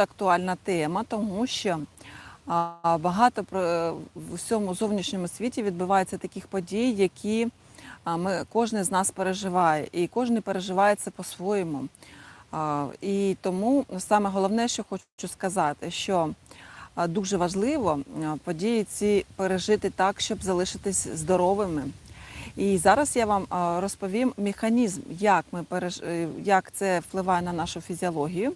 актуальна тема, тому що багато про- в усьому зовнішньому світі відбувається таких подій, які ми, кожен з нас переживає, і кожен переживає це по-своєму. І тому саме головне, що хочу сказати, що дуже важливо події ці пережити так, щоб залишитись здоровими. І зараз я вам розповім механізм, як ми переж... е, як це впливає на нашу фізіологію,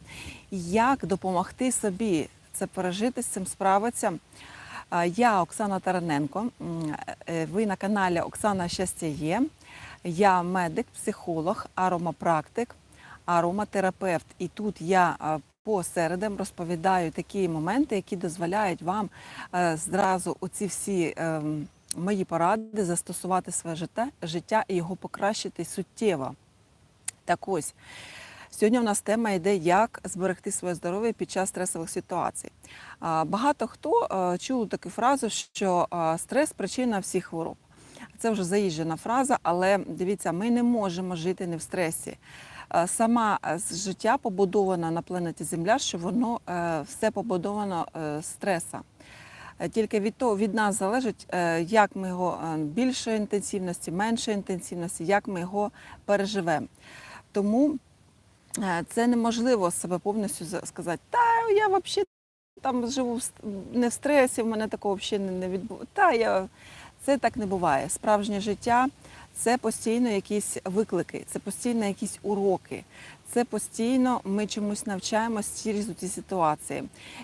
як допомогти собі це пережити, з цим справитися. Я Оксана Тараненко. Е, Ви на каналі Оксана Щастя є. Я медик, психолог, аромапрактик, ароматерапевт. І тут я по середам розповідаю такі моменти, які дозволяють вам е, зразу оці всі ем, мої поради застосувати своє життя, і його покращити суттєво. Так ось. Сьогодні у нас тема йде, як зберегти своє здоров'я під час стресових ситуацій. Багато хто е, чув таку фразу, що е, стрес причина всіх хвороб. Це вже заїжджена фраза, але дивіться, ми не можемо жити не в стресі. Е, Сама життя побудована на планеті Земля, що воно все побудовано з стреса. Е, Тільки від того від нас залежить, е, як ми його е, більшої інтенсивності, меншої інтенсивності, як ми його переживемо. Тому це неможливо себе повністю сказати, та я взагалі там живу не в стресі, в мене такого взагалі не відбувається. Та я це так не буває. Справжнє життя це постійно якісь виклики, це постійно якісь уроки. Це постійно ми чомусь навчаємось через ці ситуації.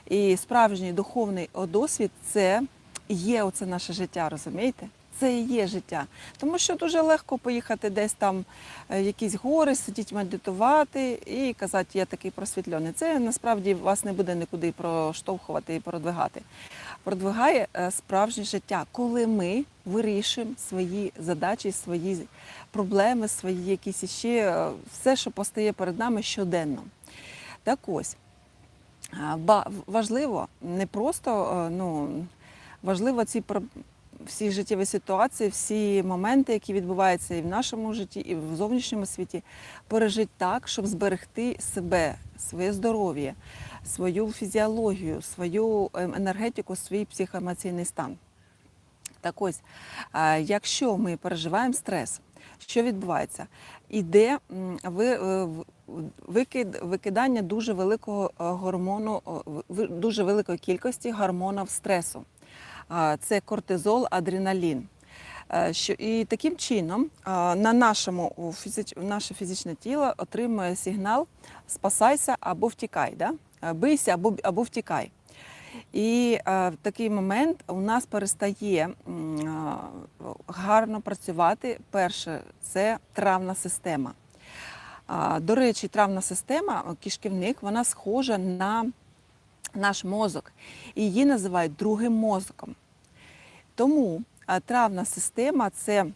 І справжній духовний досвід це є оце наше життя, розумієте? Це і є життя. Тому що дуже легко поїхати десь там е, в якісь гори, сидіти медитувати і казати, я такий просвітлений. Це насправді вас не буде нікуди проштовхувати і продвигати. Продвигає е, справжнє життя, коли ми вирішуємо свої задачі, свої проблеми, свої якісь іще е, все, що постає перед нами щоденно. Так ось. А, Важливо не просто е, ну, важливо ці всі життєві ситуації, всі моменти, які відбуваються і в нашому житті, і в зовнішньому світі, пережити так, щоб зберегти себе, своє здоров'я, свою фізіологію, свою ем, енергетику, свій психоемоційний стан. Так ось, якщо ми переживаємо стрес, що відбувається? Іде е, викидання дуже великого е, гормону, дуже великої кількості гормонів стресу. Це кортизол, адреналін. Е, і таким чином на нашому наше фізичне тіло отримує сигнал спасайся або втікай, да? Е, бийся або, або втікай. І е, в такий момент у нас перестає гарно працювати. Перше, це травна система. До речі, травна система, кишківник, вона схожа на наш мозок. І її називають другим мозком. Тому травна система це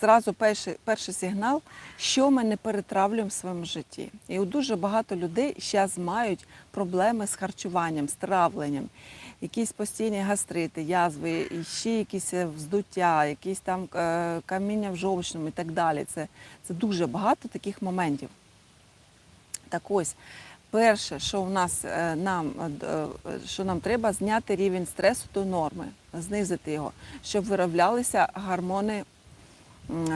зразу перший, перший сигнал, що ми не перетравлюємо в своєму житті. І дуже багато людей зараз мають проблеми з харчуванням, з травленням, якісь постійні гастрити, язви, і ще якісь е, вздуття, якісь там е, каміння в жовчному і так далі. Це, це дуже багато таких моментів. Так ось, перше, що в нас е, нам, е, е, що нам треба, зняти рівень стресу до норми, знизити його, щоб вироблялися гормони,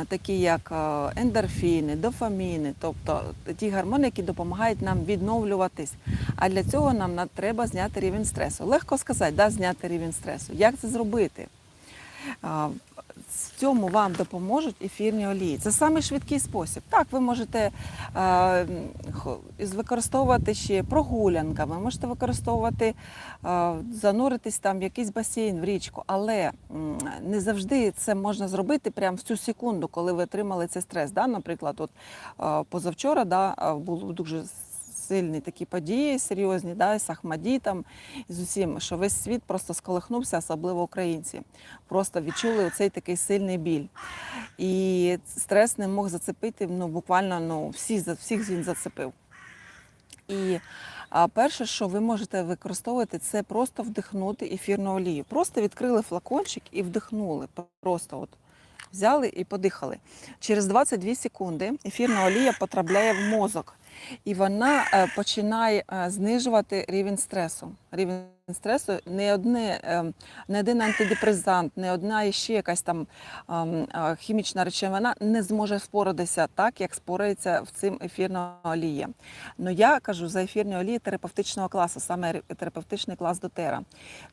такі як ендорфіни, дофаміни, тобто ті гормони, які допомагають нам відновлюватись. А для цього нам треба зняти рівень стресу. Легко сказати, да, зняти рівень стресу. Як це зробити? В цьому вам допоможуть ефірні олії. Це самий швидкий спосіб. Так, ви можете е, використовувати ще прогулянками, можете використовувати, е, зануритись там в якийсь басейн, в річку, але не завжди це можна зробити прямо в цю секунду, коли ви отримали цей стрес. Да? Наприклад, от е, позавчора да, е, було дуже сильні такі події, серйозні, да, з Ахмадітом, з усім, що весь світ просто сколихнувся, особливо українці. Просто відчули цей такий сильний біль. І стрес не мог зацепити, ну буквально ну, всі, всіх він зацепив. І а, перше, що ви можете використовувати, це просто вдихнути ефірну олію. Просто відкрили флакончик і вдихнули. Просто от взяли і подихали. Через 22 секунди ефірна олія потрапляє в мозок. І вона е, починає е, знижувати рівень стресу. Рівень стресу не одне, е, не один антидепресант, не одна ще якась там ем, хімічна речовина не зможе впоратися так, як спорається в цим ефірна олія. Ну я кажу за ефірні олії терапевтичного класу, саме терапевтичний клас дотера.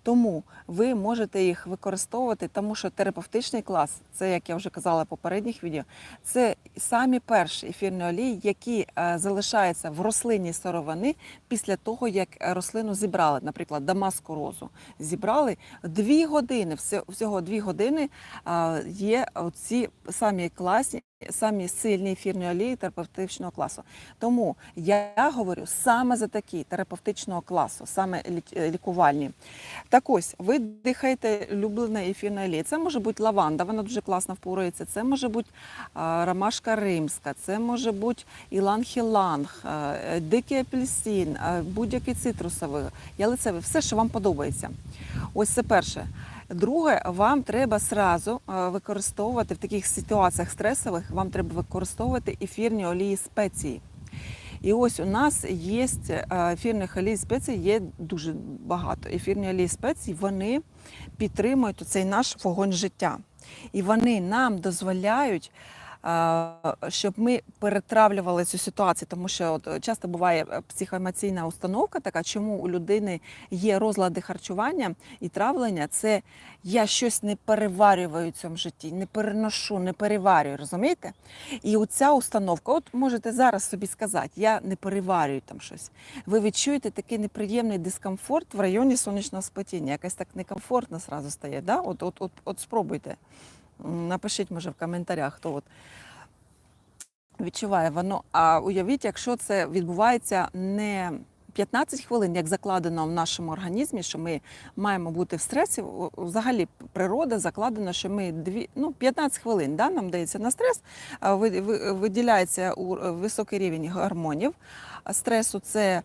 Тому ви можете їх використовувати, тому що терапевтичний клас, це як я вже казала в попередніх відео, це самі перші ефірні олії, які е, залишаються в рослинній сировини після того, як е, рослину зібрали, наприклад, дамаску розу зібрали дві години, всього дві години є ці самі класні. Самі сильні ефірні олії терапевтичного класу. Тому я говорю саме за такі терапевтичного класу, саме е, лікувальні. Так ось, ви дихаєте улюблене ефірне олії. Це може бути лаванда, вона дуже класно впорається. Це може бути ромашка римська, це може бути іланг-іланг, е, дикий апельсин, будь-який цитрусовий, ялицевий, все, що вам подобається. Ось це перше. Друге, вам треба сразу е, використовувати в таких ситуаціях стресових, вам треба використовувати ефірні олії спеції. І ось у нас є е, ефірних олій спецій, є дуже багато. Ефірні олії спецій вони підтримують цей наш вогонь життя. І вони нам дозволяють, щоб ми перетравлювали цю ситуацію, тому що от часто буває е, психоемоційна установка, така чому у людини є розлади харчування і травлення. Це я щось не переварюю в цьому житті, не переношу, не переварюю, розумієте? І оця установка, от можете зараз собі сказати, я не переварюю там щось. Ви відчуєте такий неприємний дискомфорт в районі сонячного сплетіння. Якось так некомфортно зразу стає. Да? От, от, от, от спробуйте. Напишіть, може, в коментарях, хто от відчуває воно. А уявіть, якщо це відбувається не 15 хвилин, як закладено в нашому організмі, що ми маємо бути в стресі. Взагалі природа закладена, що ми дві, ну, 15 хвилин да, нам дається на стрес, виділяється у- високий рівень гормонів. Стресу це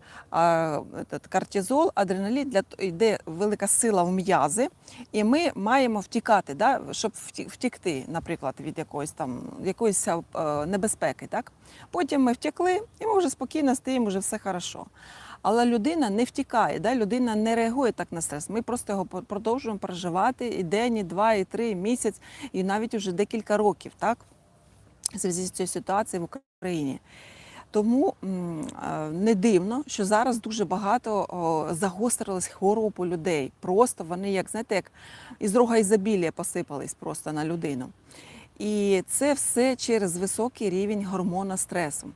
кортизол, адреналін, для йде велика сила в м'язи, і ми маємо втікати, да, щоб втікти, наприклад, від якоїсь там якоїсь е, небезпеки. Так? Потім ми втекли, і ми вже спокійно стоїмо, вже все хорошо. Але людина не втікає, да? людина не реагує так на стрес. Ми просто його продовжуємо переживати і день, і два, і три, і місяць, і навіть вже декілька років, так? В зв'язку з цією ситуацією в Україні. Тому не дивно, що зараз дуже багато загострилось хвороб у людей. Просто вони, як знаєте, як із рога ізобілія посипались просто на людину. І це все через високий рівень гормону стресу.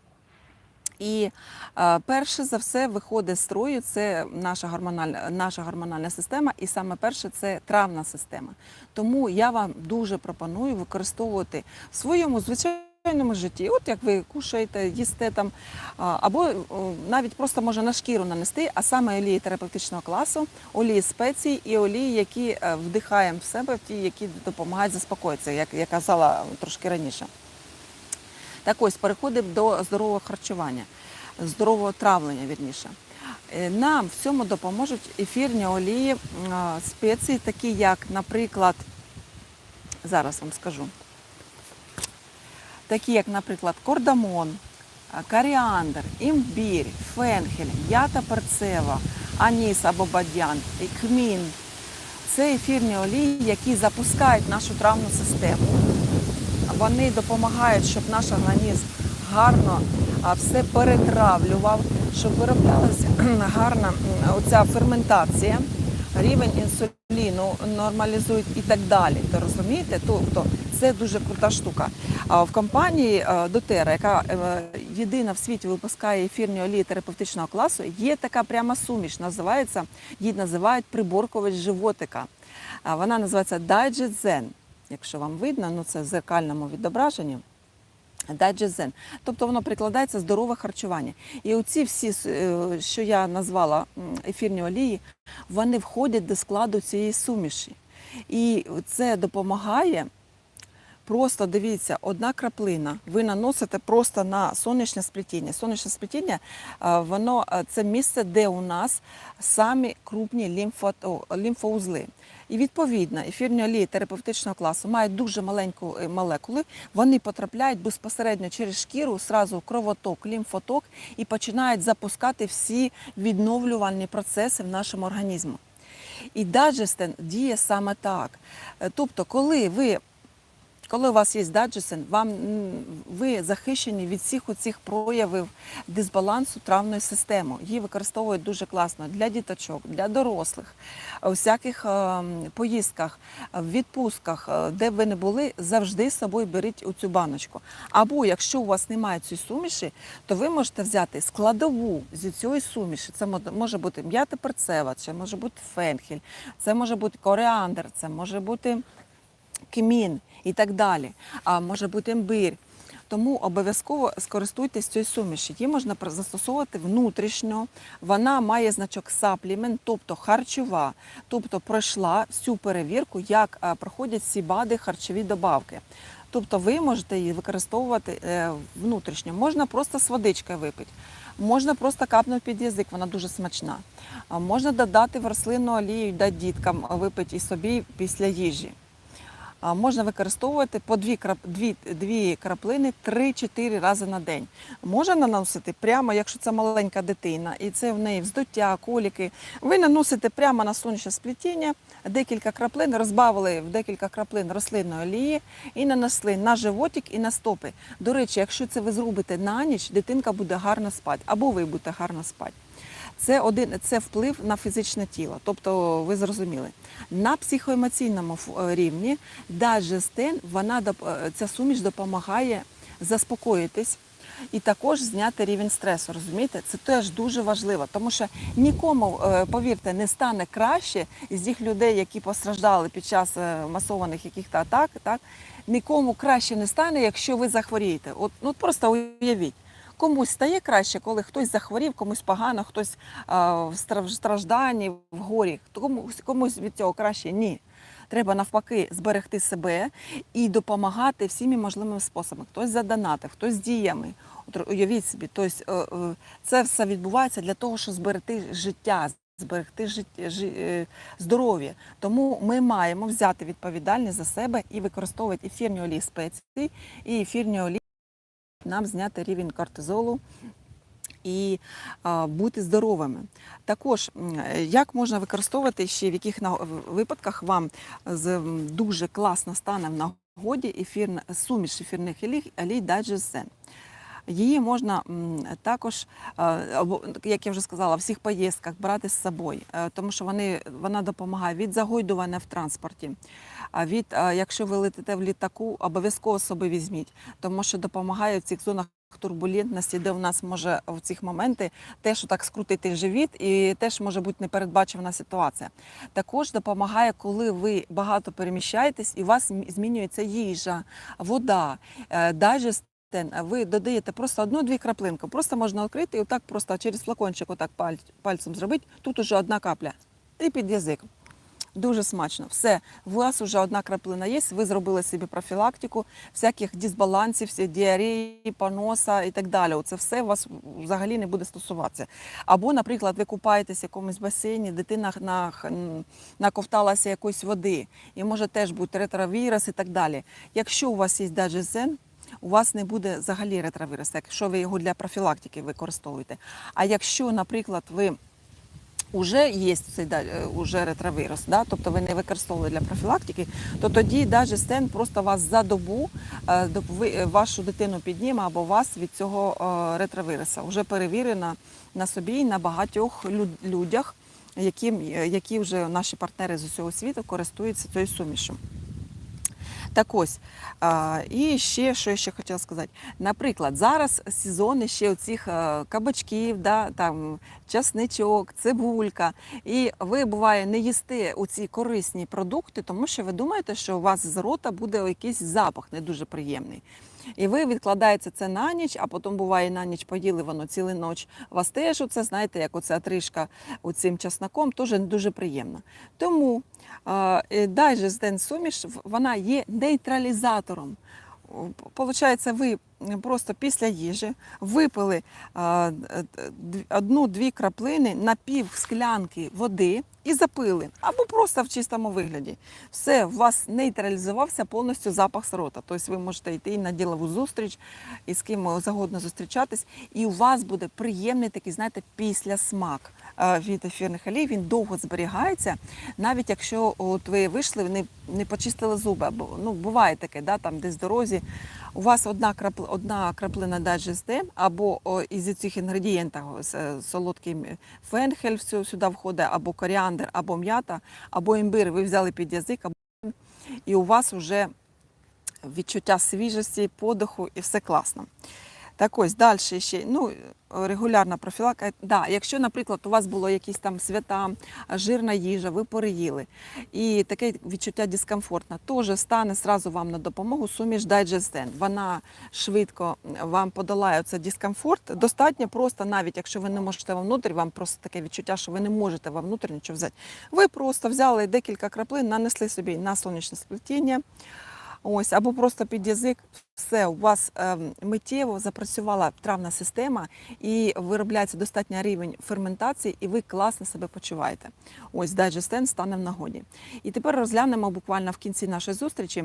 І е, перше за все виходить з строю це наша гормональна, наша гормональна система, і саме перше це травна система. Тому я вам дуже пропоную використовувати в своєму звичайному житті, от як ви кушаєте, їсте там, або о, навіть просто може на шкіру нанести, а саме олії терапевтичного класу, олії спецій і олії, які е, вдихаємо в себе, ті, які допомагають заспокоїтися, як я казала трошки раніше. Так ось переходимо до здорового харчування, здорового травлення, вірніше. Е, Нам в цьому допоможуть ефірні олії, спеції, такі як, наприклад, зараз вам скажу, такі як, наприклад, кордамон, коріандр, імбір, фенхель, ята перцева, аніс або бадьян, і кмін. Це ефірні олії, які запускають нашу травну систему вони допомагають, щоб наш організм гарно все перетравлював, щоб вироблялася гарна оця ферментація, рівень інсуліну нормалізують і так далі. То розумієте? Тобто це дуже крута штука. А в компанії е, Дотера, яка е, єдина в світі випускає ефірні олії терапевтичного класу, є така пряма суміш. Називається її називають приборкович животика. Вона називається Digest Zen якщо вам видно, ну це в зеркальному відображенні. Дайджезен. Тобто воно прикладається здорове харчування. І оці всі, е, що я назвала ефірні олії, вони входять до складу цієї суміші. І це допомагає Просто дивіться, одна краплина. Ви наносите просто на сонячне сплетіння. Сонячне сплетіння е, воно е, це місце, де у нас самі крупні лімфоузли. І відповідно ефірні олії терапевтичного класу мають дуже маленьку е, молекули. Вони потрапляють безпосередньо через шкіру, сразу кровоток, лімфоток і починають запускати всі відновлювальні процеси в нашому організмі. І даджестен діє саме так. Е, Тобто, коли ви коли у вас є даджесен, вам ви захищені від всіх оцих проявів дисбалансу травної системи. Її використовують дуже класно для діточок, для дорослих, у всяких е, поїздках, в відпустках, е, де б ви не були, завжди з собою беріть цю баночку. Або якщо у вас немає цієї суміші, то ви можете взяти складову зі цієї суміші. Це може бути м'ята перцева, це може бути фенхель, це може бути коріандр, це може бути кмін і так далі. А може бути імбир. Тому обов'язково скористуйтесь цією суміші. Її можна застосовувати внутрішньо. Вона має значок саплімент, тобто харчова, тобто пройшла всю перевірку, як е, проходять всі БАДи харчові добавки. Тобто ви можете її використовувати е, внутрішньо. Можна просто з водичкою випити. Можна просто капнути під язик, вона дуже смачна. Можна додати в рослинну олію дати діткам випити і собі після їжі. Можна використовувати по дві, дві, дві краплини 3-4 рази на день. Можна наносити прямо, якщо це маленька дитина, і це в неї вздуття, коліки. Ви наносите прямо на сонячне сплетіння, декілька краплин, розбавили в декілька краплин рослинної олії і нанесли на животик і на стопи. До речі, якщо це ви зробите на ніч, дитинка буде гарно спати, або ви будете гарно спати. Це один це вплив на фізичне тіло. Тобто, ви зрозуміли. На психоемоційному е, рівні дажестен, вона е, ця суміш допомагає заспокоїтись і також зняти рівень стресу. Розумієте, це теж дуже важливо, тому що нікому, е, повірте, не стане краще із тих людей, які постраждали під час масованих яких-то атак. Так нікому краще не стане, якщо ви захворієте. От ну просто уявіть. Комусь стає краще, коли хтось захворів, комусь погано, хтось в стражданні, в горі. Комусь, комусь від цього краще ні. Треба навпаки зберегти себе і допомагати всіми можливими способами. Хтось задонатив, хтось діями. Уявіть собі, тобто, е, е, це все відбувається для того, щоб зберегти життя, зберегти життя, е, здоров'я. Тому ми маємо взяти відповідальність за себе і використовувати ефірні олії спеції і ефірні олії нам зняти рівень кортизолу і бути здоровими. Також як можна використовувати ще в яких випадках вам з дуже класно стане в нагоді ефірна суміш ефірних олій, Дайджесен. Її можна також, е, як я вже сказала, в всіх поїздках брати з собою, е, тому що вони, вона допомагає від загойдування в транспорті. А від, е, якщо ви летите в літаку, обов'язково з собою візьміть, тому що допомагає в цих зонах турбулентності, де у нас може в ці моменти теж так скрутити живіт, і теж може бути непередбачувана ситуація. Також допомагає, коли ви багато переміщаєтесь і у вас змінюється їжа, вода, а ви додаєте просто одну-дві краплинки. Просто можна відкрити і отак просто через флакончик отак пальцем зробити. Тут уже одна капля. І під язик. Дуже смачно. Все, у вас вже одна краплина є, ви зробили собі профілактику всяких дисбалансів, діареї, поноса і так далі. Це все у вас взагалі не буде стосуватися. Або, наприклад, ви купаєтесь в якомусь басейні, дитина на, наковталася якоїсь води, і може теж бути ретровірус і так далі. Якщо у вас є дажезен, у вас не буде взагалі ретровірусу, якщо ви його для профілактики використовуєте. А якщо, наприклад, ви вже є цей е, уже ретровірус, да? тобто ви не використовували для профілактики, то тоді навіть стен просто вас за добу е, е, вашу дитину підніме або вас від цього ретровіруса. Вже перевірено на собі і на багатьох людях, які, які вже наші партнери з усього світу користуються цією сумішю. Так ось, і ще що я ще хотіла сказати. Наприклад, зараз сезони ще оцих е, кабачків, да, там, часничок, цибулька. І ви буває не їсте оці корисні продукти, тому що ви думаєте, що у вас з рота буде якийсь запах не дуже приємний. І ви відкладаєте це на ніч, а потім буває на ніч поїли воно цілу ніч. Вас теж оце, знаєте, як оця трішка цим часноком, теж не дуже приємно. Тому е, дайджест суміш вона є нейтралізатором. Получається, ви просто після їжі випили одну-дві краплини на пів склянки води і запили, або просто в чистому вигляді. Все, у вас нейтралізувався повністю запах з рота. Тобто ви можете йти на ділову зустріч і з ким загодно зустрічатись, і у вас буде приємний такий, знаєте, післясмак е, від ефірних олій. Він довго зберігається, навіть якщо от ви вийшли, не, не почистили зуби. Або, ну, буває таке, да, там десь в дорозі. У вас одна крапла, одна краплина дайджесте, або о, із цих інгредієнтів е, солодкий фенхель сюди входить, або коріандр, або м'ята, або імбир. Ви взяли під язик, або і у вас вже відчуття свіжості, подиху і все класно. Так ось далі ще ну, регулярна профілактика. Да, якщо, наприклад, у вас було якісь там свята, жирна їжа, ви переїли, і таке відчуття дискомфортне, теж стане зразу вам на допомогу суміш Дайджестен. Вона швидко вам подолає цей дискомфорт. Достатньо просто, навіть якщо ви не можете вовнутрь, вам просто таке відчуття, що ви не можете вовнутрь нічого взяти. Ви просто взяли декілька краплин, нанесли собі на сонячне сплетіння. Ось, або просто під язик, все, у вас е, миттєво запрацювала травна система і виробляється достатній рівень ферментації, і ви класно себе почуваєте. Ось дайджестен стане в нагоді. І тепер розглянемо буквально в кінці нашої зустрічі.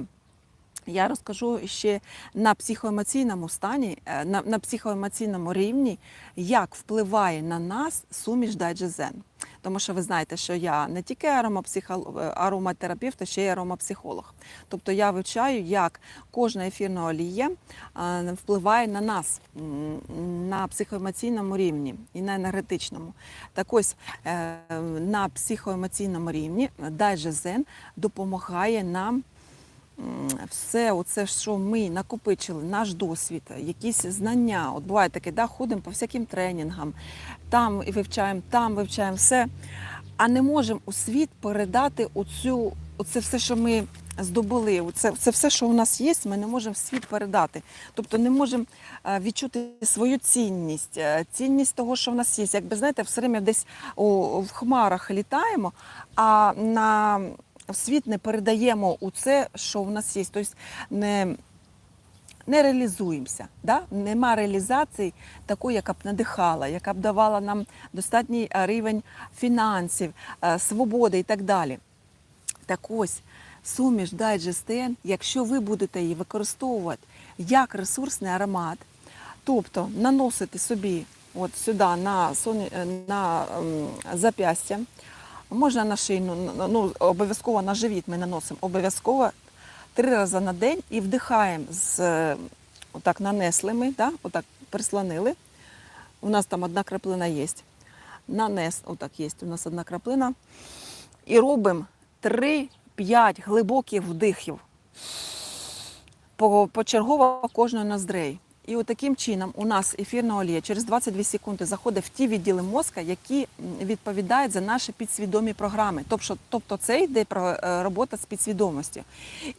Я розкажу ще на психоемоційному стані, е, на, на психоемоційному рівні, як впливає на нас суміш дайджезен. Тому що ви знаєте, що я не тільки е, ароматерапевт, а ще й аромапсихолог. Тобто я вивчаю, як кожна ефірна олія е, впливає на нас на психоемоційному рівні і на енергетичному. Так ось на психоемоційному рівні дайджезен допомагає нам все, оце, що ми накопичили, наш досвід, якісь знання. От буває таке, да, ходимо по всяким тренінгам, там і вивчаємо, там вивчаємо все, а не можемо у світ передати оцю, оце все, що ми здобули. Це, це все, що у нас є, ми не можемо в світ передати. Тобто не можемо е, відчути свою цінність, е, цінність того, що в нас є. Якби знаєте, все время десь у, в хмарах літаємо, а на в світ не передаємо у це, що в нас є. Тобто не, не реалізуємося. Да? Нема реалізації такої, яка б надихала, яка б давала нам достатній е, рівень фінансів, е, свободи і так далі. Так ось суміш дайджестен, якщо ви будете її використовувати як ресурсний аромат, тобто наносити собі от сюди на, соні- е, на ем, зап'ястя, можна на шию, ну, ну, обов'язково на живіт ми наносимо, обов'язково три рази на день і вдихаємо з е, отак нанесли да, отак прислонили. У нас там одна краплина є. Нанес, отак є, у нас одна краплина. І робимо 3-5 глибоких вдихів по- почергово кожної ноздрей. І от таким чином у нас ефірна олія через 22 секунди заходить в ті відділи мозка, які відповідають за наші підсвідомі програми. Тобто, тобто це йде про е, робота з підсвідомістю.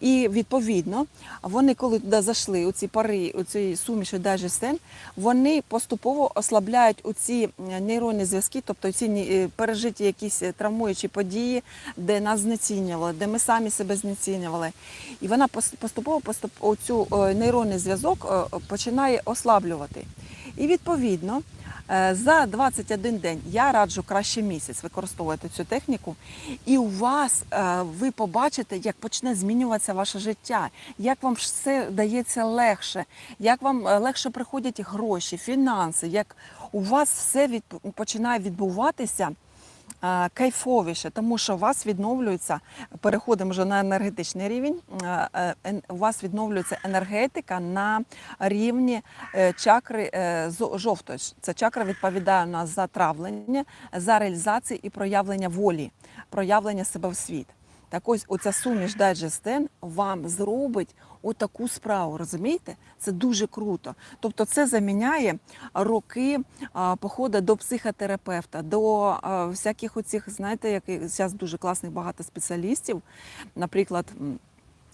І відповідно, вони, коли туди зайшли, у ці пари, у ці суміші дайджестен, вони поступово ослабляють у ці нейронні зв'язки, тобто ці е, пережиті якісь е, травмуючі події, де нас знецінювали, де ми самі себе знецінювали. І вона пос- поступово поступ, оцю е, нейронний зв'язок е, починає ослаблювати. І відповідно. е, За 21 день я раджу краще місяць використовувати цю техніку, і у вас е, ви побачите, як почне змінюватися ваше життя, як вам все дається легше, як вам е, легше приходять гроші, фінанси, як у вас все від, починає відбуватися кайфовіше, тому що у вас відновлюється, переходимо вже на енергетичний рівень. е, е, У вас відновлюється енергетика на рівні е, чакри е, жовтої. Ця чакра відповідає у нас за травлення, за реалізацію і проявлення волі, проявлення себе в світ. Так ось оця суміш дайджестен вам зробить отаку справу, розумієте? Це дуже круто. Тобто це заміняє роки походу до психотерапевта, до всяких оцих, знаєте, яких зараз дуже класних багато спеціалістів, наприклад.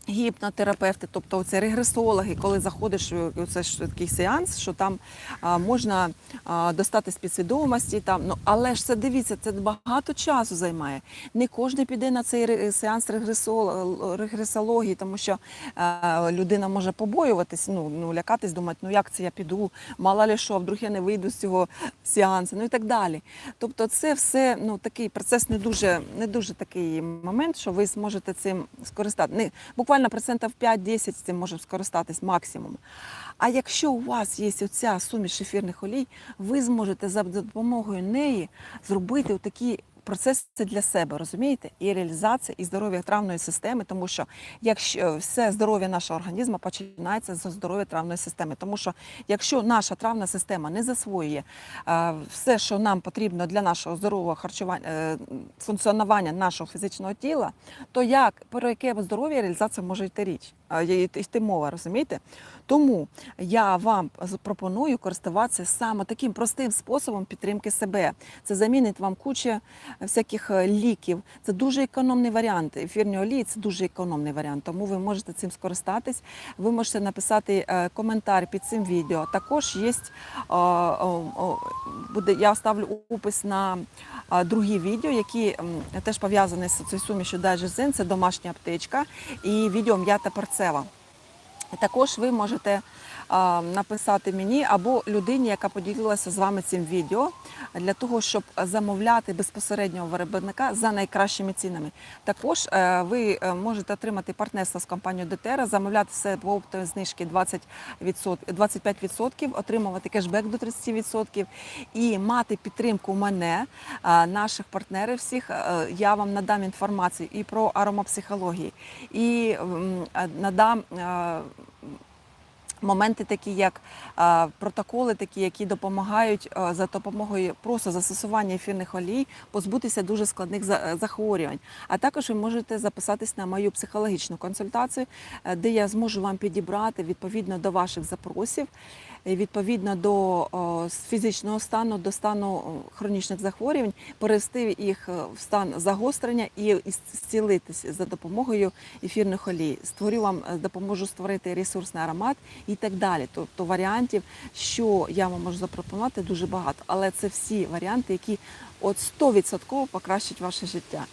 Гіпнотерапевти, тобто це регресологи, коли заходиш це ж такий сеанс, що там а, можна а, достати з підсвідомості. Там ну але ж це дивіться, це багато часу займає. Не кожен піде на цей сеанс регресології, тому що а, людина може побоюватись, ну, ну лякатись, думати, ну як це я піду, мало ли що, вдруг я не вийду з цього сеансу, ну і так далі. Тобто, це все ну такий процес не дуже, не дуже такий момент, що ви зможете цим скористати. Не буквально процентів 5-10 цим може скористатись максимум. А якщо у вас є оця суміш ефірних олій, ви зможете за допомогою неї зробити такі процеси для себе, розумієте? І реалізація і здоров'я травної системи, тому що якщо все здоров'я нашого організму починається з здоров'я травної системи, тому що якщо наша травна система не засвоює е, все, що нам потрібно для нашого здорового харчування, е, функціонування нашого фізичного тіла, то як про яке здоров'я реалізація може йти річ, е, йти мова, розумієте? Тому я вам пропоную користуватися саме таким простим способом підтримки себе. Це замінить вам кучу всяких е, ліків. Це дуже економний варіант. Ефірні олії це дуже економний варіант. Тому ви можете цим скористатись. Ви можете написати е, коментар під цим відео. Також є буде. Я оставлю опис на другі відео, які теж пов'язані з цією сумішю Дайджезин. Це домашня аптечка і відео м'ята перцева. Також ви можете написати мені або людині, яка поділилася з вами цим відео, для того, щоб замовляти безпосередньо виробника за найкращими цінами. Також е, ви е, можете отримати партнерство з компанією Детера, замовляти все по знижки 20%, 25%, отримувати кешбек до 30% і мати підтримку мене, е, наших партнерів всіх. Я вам надам інформацію і про аромапсихологію, і надам. Моменти такі, як протоколи, такі, які допомагають за допомогою просто застосування ефірних олій позбутися дуже складних е, захворювань. А також ви можете записатись на мою психологічну консультацію, е, де я зможу вам підібрати відповідно до ваших запросів, відповідно до фізичного стану, до стану хронічних захворювань, перевести їх е, в стан загострення і зцілитись за допомогою ефірних олій. Створю вам, е, допоможу створити ресурсний аромат і так далі. Тобто варіантів, що я вам можу запропонувати, дуже багато. Але це всі варіанти, які от 100% покращать ваше життя.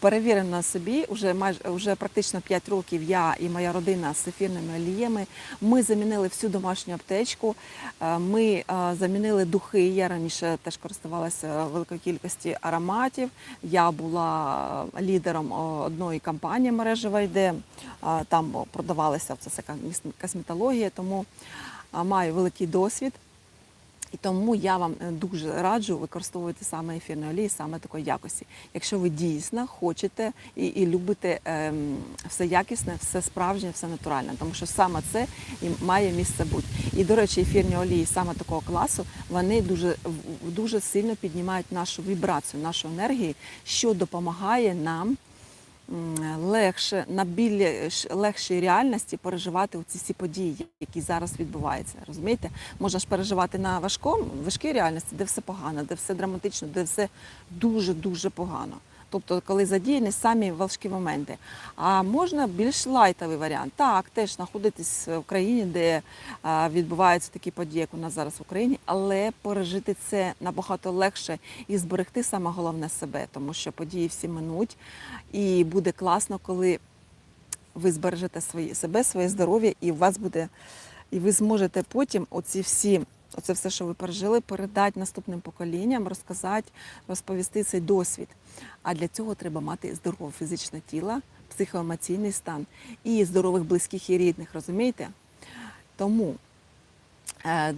Перевірено на собі, вже майже вже практично 5 років я і моя родина з ефірними оліями. Ми замінили всю домашню аптечку. е, Ми е, замінили духи. Я раніше теж користувалася великою кількості ароматів. Я була е, лідером одної компанії мережевої, де там продавалася косметологія, тому маю великий досвід. І тому я вам е, дуже раджу використовувати саме ефірні олії, саме такої якості. Якщо ви дійсно хочете і, і любите ем, все якісне, все справжнє, все натуральне, тому що саме це і має місце бути. І до речі, ефірні олії саме такого класу вони дуже дуже сильно піднімають нашу вібрацію, нашу енергію, що допомагає нам легше на більш легшій реальності переживати ці всі події, які зараз відбуваються. Розумієте, можна ж переживати на важкому, важкій реальності, де все погано, де все драматично, де все дуже дуже погано. Тобто, коли задіяні самі важкі моменти. А можна більш лайтовий варіант. Так, теж знаходитись в країні, де відбуваються такі події, як у нас зараз в Україні, але пережити це набагато легше і зберегти саме головне себе, тому що події всі минуть, і буде класно, коли ви збережете свої себе, своє здоров'я, і у вас буде, і ви зможете потім оці всі. Оце все, що ви пережили, передати наступним поколінням, розказати, розповісти цей досвід. А для цього треба мати здорове фізичне тіло, психоемоційний стан і здорових близьких і рідних, розумієте? Тому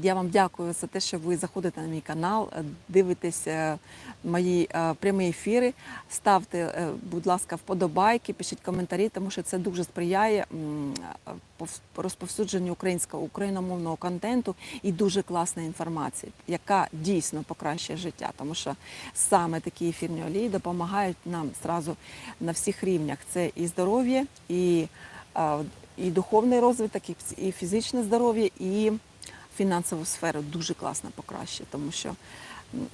я вам дякую за те, що ви заходите на мій канал, е, дивитесь е, мої е, прямі ефіри. Ставте, е, будь ласка, вподобайки, пишіть коментарі, тому що це дуже сприяє е, розповсюдженню українського україномовного контенту і дуже класної інформації, яка дійсно покращує життя, тому що саме такі ефірні олії допомагають нам зразу на всіх рівнях. Це і здоров'я, і, е, і духовний розвиток, і фізичне здоров'я, і фінансову сферу дуже класно покращить, тому що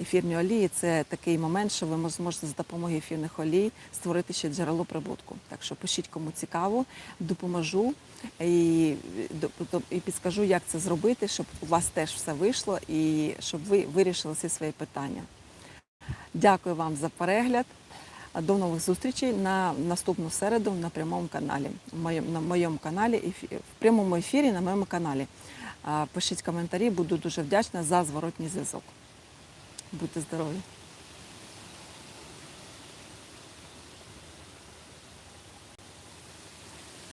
ефірні олії це такий момент, що ви зможете за допомогою ефірних олій створити ще джерело прибутку. Так що пишіть кому цікаво, допоможу і, і підскажу, як це зробити, щоб у вас теж все вийшло і щоб ви вирішили всі свої питання. Дякую вам за перегляд. До нових зустрічей на наступну середу на прямому каналі. На моєму каналі в прямому ефірі на моєму каналі. Пишіть коментарі, буду дуже вдячна за зворотній зв'язок. Будьте здорові!